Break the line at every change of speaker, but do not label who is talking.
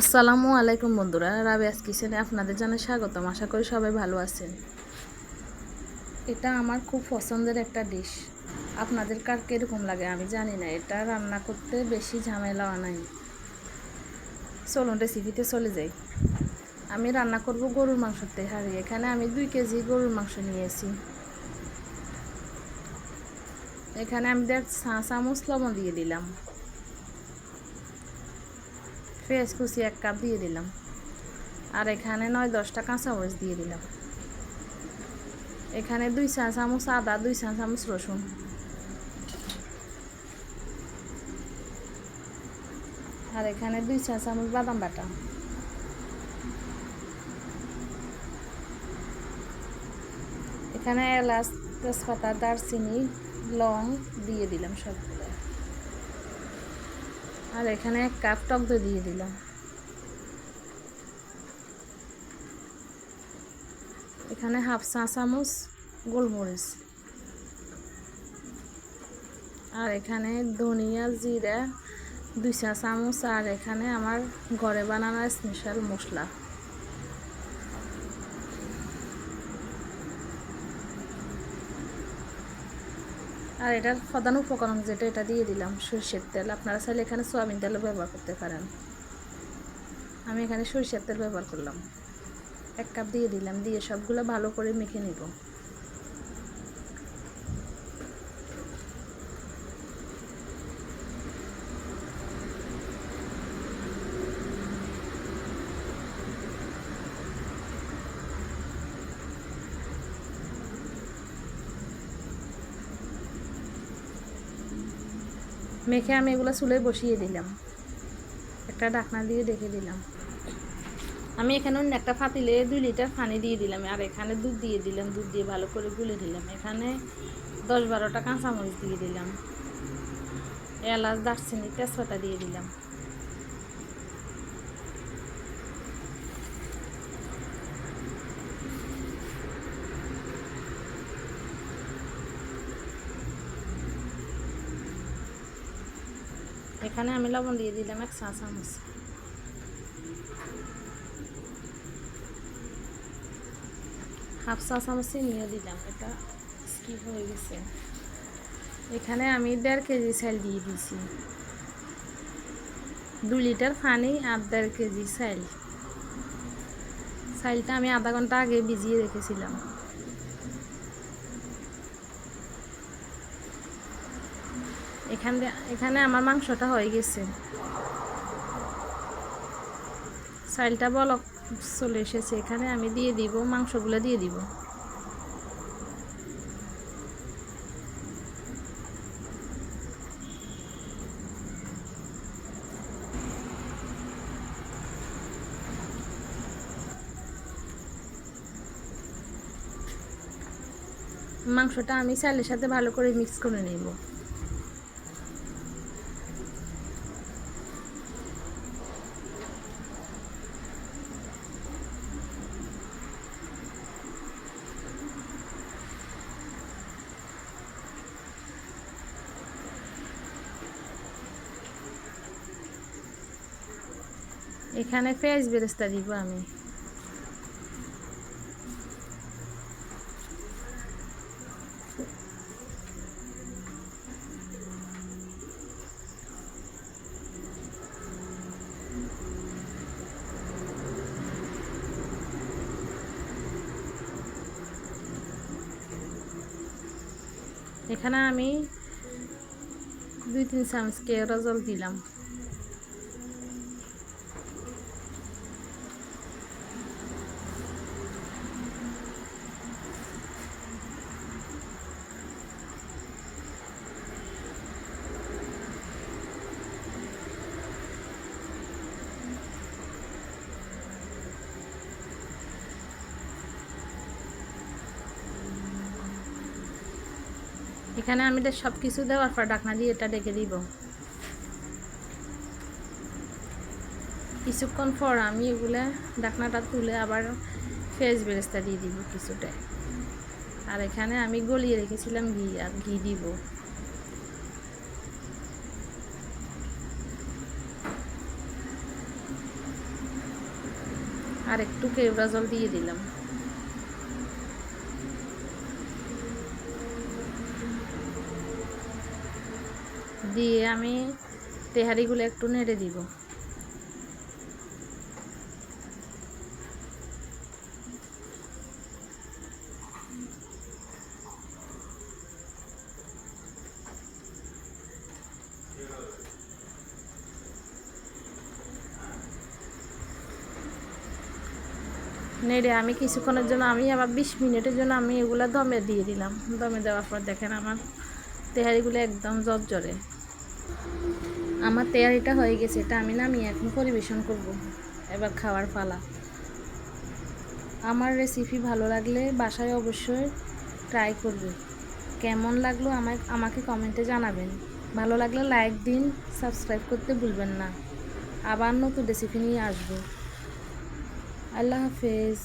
আসসালামু আলাইকুম বন্ধুরা, রাবিয়াস কিচেনে আপনাদের জানাই স্বাগতম। আশা করি সবাই ভালো আছেন। এটা আমার খুব পছন্দের একটা ডিশ আপনাদের কার কীরকম লাগে আমি জানি না, এটা রান্না করতে বেশি ঝামেলা নাই। চলুন রেসিপিতে চলে যাই। আমি রান্না করব গরুর মাংসর তেহারি এখানে আমি দুই কেজি গরুর মাংস নিয়েছি। এখানে আমি দেড় চা চামচ লবণ দিয়ে দিলাম। পেঁয়াজ কুচি এক কাপ দিয়ে দিলাম। আর এখানে নয় দশটা কাঁচামরিচ দিয়ে দিলাম। এখানে দুই চা চামচ আদা, দুই চা চামচ রসুন। আর এখানে দুই চা চামচ বাদাম বাটা। এখানে এলাচ, তেজপাতা, দারচিনি, লং দিয়ে দিলাম সবগুলো। আর এখানে এক কাপ টক দই দিয়ে দিলাম। এখানে হাফ চা চামচ গোলমরিচ। আর এখানে ধনিয়া জিরা দুই চা চামচ। আর এখানে আমার ঘরে বানানো স্পেশাল মশলা। আর এটার প্রধান উপকরণ যেটা, এটা দিয়ে দিলাম সরষের তেল। আপনারা চাইলে এখানে সোয়াবিন তেলও ব্যবহার করতে পারেন। আমি এখানে সরষের তেল ব্যবহার করলাম। এক কাপ দিয়ে দিলাম, দিয়ে সবগুলো ভালো করে মেখে নিব। মেখে আমি এগুলো চুলে বসিয়ে দিলাম। একটা ডাকনা দিয়ে দেখে দিলাম। আমি এখানে অন্য একটা ফাতিলে দুই লিটার পানি দিয়ে দিলাম আর এখানে দুধ দিয়ে দিলাম, দুধ দিয়ে ভালো করে গুলে দিলাম এখানে দশ বারোটা কাঁচামরিচ দিয়ে দিলাম। এলাচ, দারচিনি, তেজপাতা দিয়ে দিলাম। এখানে আমি লবণ দিয়ে দিলাম এক চা চামচ। হাফ চা চামচ চিনিও দিলাম, এটা স্কিপ হয়ে গেছে। এখানে আমি দেড় কেজি চাল দিয়ে দিয়েছি। দু লিটার পানি আর দেড় কেজি চাল। চালটা আমি আধা ঘণ্টা আগে ভিজিয়ে রেখেছিলাম। এখানে এখানে আমার মাংসটা হয়ে গেছে। চালটা বলক চলে এসেছে, এখানে আমি দিয়ে দিব, মাংসগুলো দিয়ে দিব। মাংসটা আমি চালের সাথে ভালো করে মিক্স করে নেব। এখানে পেঁয়াজ বেরেস্তা দিব আমি। এখানে আমি দুই তিন চামচ কেওড়া জল দিলাম। এখানে আমি তো সব কিছু দেওয়ার পর ডাকনা দিয়ে এটা ডেকে দিব। কিছুক্ষণ পর আমি এগুলো ডাকনাটা তুলে আবার ফেস বেরেস্তা দিয়ে দিব কিছুটা আর এখানে আমি গলিয়ে রেখেছিলাম ঘি, আর ঘি দিব। আর একটু কেওড়া জল দিয়ে দিলাম। দিয়ে আমি তেহারিগুলো একটু নেড়ে দিব। নেড়ে আমি কিছুক্ষণের জন্য, আমি আবার বিশ মিনিটের জন্য আমি এগুলো দমে দিয়ে দিলাম। দমে দেওয়ার পর দেখেন আমার তেহারিগুলো একদম জর্জরে আমার তেহারিটা হয়ে গেছে, এটা আমি নামিয়ে এখন পরিবেশন করব, এবার খাওয়ার পালা। আমার রেসিপি ভালো লাগলে বাসায় অবশ্যই ট্রাই করবে। কেমন লাগল আমায়, আমাকে কমেন্টে জানাবেন। ভালো লাগলে লাইক দিন সাবস্ক্রাইব করতে ভুলবেন না। আবার নতুন রেসিপি নিয়ে আসব। আল্লাহ হাফেজ।